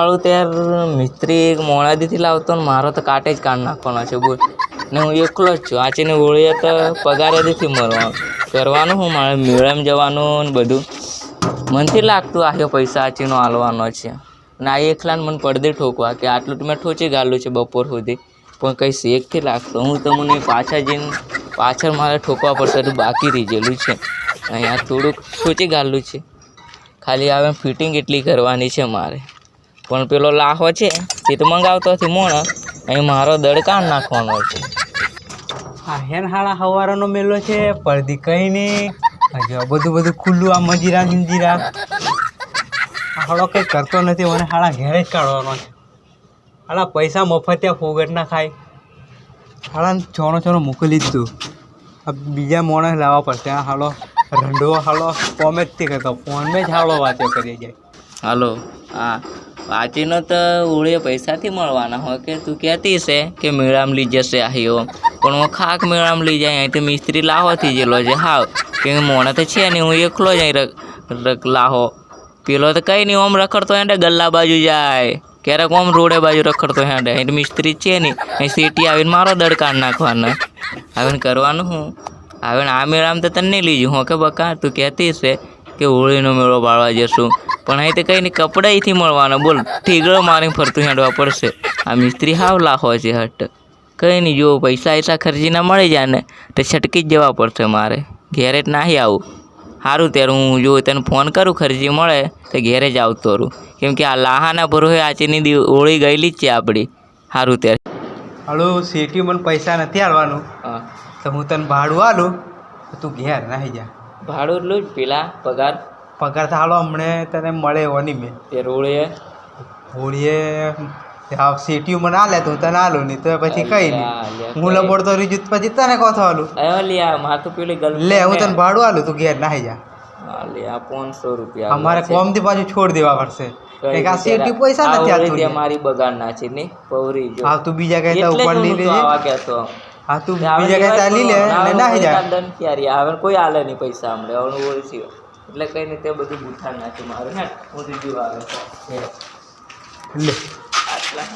હાળું ત્યાર મિસ્ત્રી એક મોણાદીથી લાવતો ને મારો તો કાંટે જ કાઢ નાખવાનો છે, બોલ. ને હું એકલો જ છું. આચીને હોળીએ તો પગાર જ નથી મળવાનું કરવાનું હું, મારે મેળામાં જવાનું ને બધું. મનથી લાગતું આખો પૈસા આચીનો હાલવાનો છે. ને આ એકલાને મને પડદે ઠોકવા કે આટલું તો મેં ઠોચી ગાલું છે બપોર સુધી. પણ કંઈ શેકથી લાગતો. હું તમને પાછા જઈને પાછળ મારે ઠોકવા પડશે તો બાકી રહી ગયેલું છે. અહીંયા થોડુંક ઠોચી ગાલું છે. ખાલી આવે ફિટિંગ એટલી કરવાની છે મારે. પણ પેલો લાહો છે તે તો મંગાવતો નથી મોણ અહીં મારો દડ કાઢ નાખવાનો છે. આ હેન હાળા હવારાનો મેલો છે પડદી કઈ નહીં. હજી બધું બધું ખુલ્લું આ મજીરા ગિંજીરા હાળો કંઈ કરતો નથી મને હાળા ઘેરે જ કાઢવાનો છે. હાળા પૈસા મફતિયા ફોગટ ના ખાય. હાળા છોણો છોણો મોકલી જ દઉં આ બીજા મોણસ લાવવા પડશે આ હાળો રંડો હાળો ફોમે જ તે કરતો. ફોનમાં જ હાળો વાતો કરી જાય. હાલો હા વાંચીનો તો ઓળે પૈસાથી મળવાના હોય કે તું કહેતી છે કે મેળામાં લઈ જશે આહીઓ. પણ હું ખાક મેળામાં લઈ જાય અહીં તો મિસ્ત્રી લાહોથી જેલો છે હાવ કે મોણા તો છે નહીં, હું એકલો જ અહીં રખ રખ લાહો. પેલો તો કંઈ નહીં, ઓમ રખડતો હેંડે, ગલ્લા બાજુ જાય. ક્યારેક ઓમ રોડે બાજુ રખડતો હેંડે. અહીં મિસ્ત્રી છે નહીં, અહીં સીટી આવીને મારો દડકાર નાખવાનો. આવીને કરવાનું હું. આવીને આ મેળામાં તો તને નહીં લીધું હું કે બકા, તું કહેતી છે કે હોળીનો મેળો બાળવા જશું. પણ અહીં તો કંઈ નહીં અહીંથી મળવાનો. બોલ ઠીગડો મારીને ફરતું હેડવા પડશે. આ મિસ્ત્રી હાવ લાખો છે હટ. કંઈ નહીં જો પૈસા એટલા ખર્ચીના મળી જાય ને તો છટકી જ જવા પડશે મારે. ઘેરે જ નાહી આવું. સારું ત્યારે હું જો તને ફોન કરું ખર્ચી મળે તો ઘેરે જ આવતો રહું. કેમ કે આ લાહાના ભરોહે આચીની ઓળી ગયેલી જ છે આપણી સારું ત્યારે. હાલો સીટી મને પૈસા નથી આવવાનું હા. તો હું તને ભાડું આલું તું ઘેર નાહી જા. ભાડું એટલું જ પેલા પગાર. પગાર તો હાલો હમણે તને મળે એવો નહીં મેં. તે રોળીએ. હોળીએ આ સીટીયું મને આલે તો હું તને આલું નહીં તો પછી કઈ નહીં. હું લબડતો રહી જુત પછી તને કહો આલું આવ્યો લે આ માથું પેલી ગલ લે હું તને ભાડું આલું તું ઘેર નાહી જા. હા પાંચસો રૂપિયા અમારે કોમથી પાછું છોડ દેવા પડશે. એક આ સીટી પૈસા નથી આલતું મારી બગાડ નાખી નહીં પૌરી જો. હા તું બીજા કઈ તા ઉપર લઈ લેજે. આવા કહેતો. હા તું બીજા કઈ તા લઈ લે અને નાહી જા. દન ક્યારે આવે કોઈ આલે નહીં પૈસા હમણે હું ઓળખી એટલે કઈ નહીં તે બધું ગુઠા નાખ્યું. મારે હે હું તો જીવ આવે એટલે આટલા.